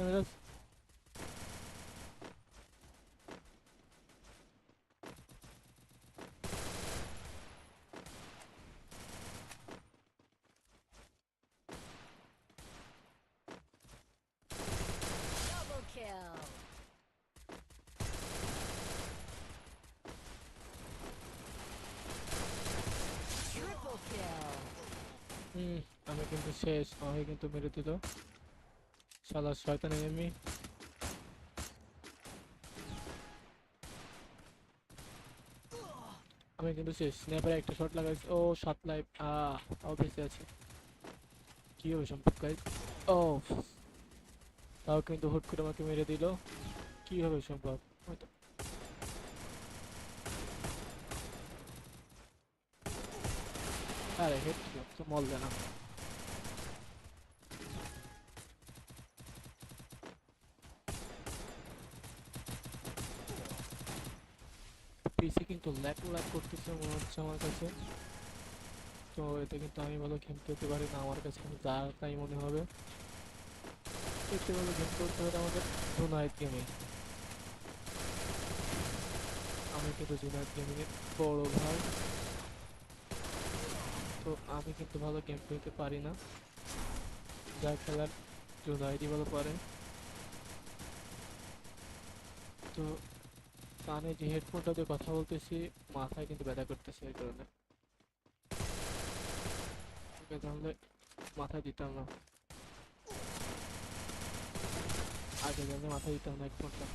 মেজাজ Double kill. Triple kill. হুম আমি কিন্তু শেষ আমাকে কিন্তু মেরে দিল শালা শয়তান এনিমি আমি কিন্তু শেষ স্ন্যাপারে একটা শট লাগাইছি ও সাত লাইফ আহ তাও বেঁচে আছে কি হবে সম্ভব গাইজ ও তাও কিন্তু হুট করে আমাকে মেরে দিল কি হবে সম্ভব হয়তো আরে হেড তো মল দেনা পিসি কিন্তু ল্যাক ল্যাক করতেছে মনে হচ্ছে আমার কাছে। তো এতে কিন্তু আমি ভালো গেম খেলতে পারি না, আমার কাছে যা তাই মনে হবে। এতে ভালো গেম করতে হবে আমাদের জুনাইদ গেমে আমি কিন্তু জুনাইদ গেমিং এর বড় ভাই। তো আমি কিন্তু ভালো গেম খেলতে পারি না। যা খেলার জুনাইদই ভালো পারে। তো কানে যে হেডফোনটা দিয়ে কথা বলতেছি, মাথায় কিন্তু ব্যথা করতেছে এই কারণে। তাহলে মাথায় দিতাম না। আগে জানলে মাথায় দিতাম না হেডফোনটা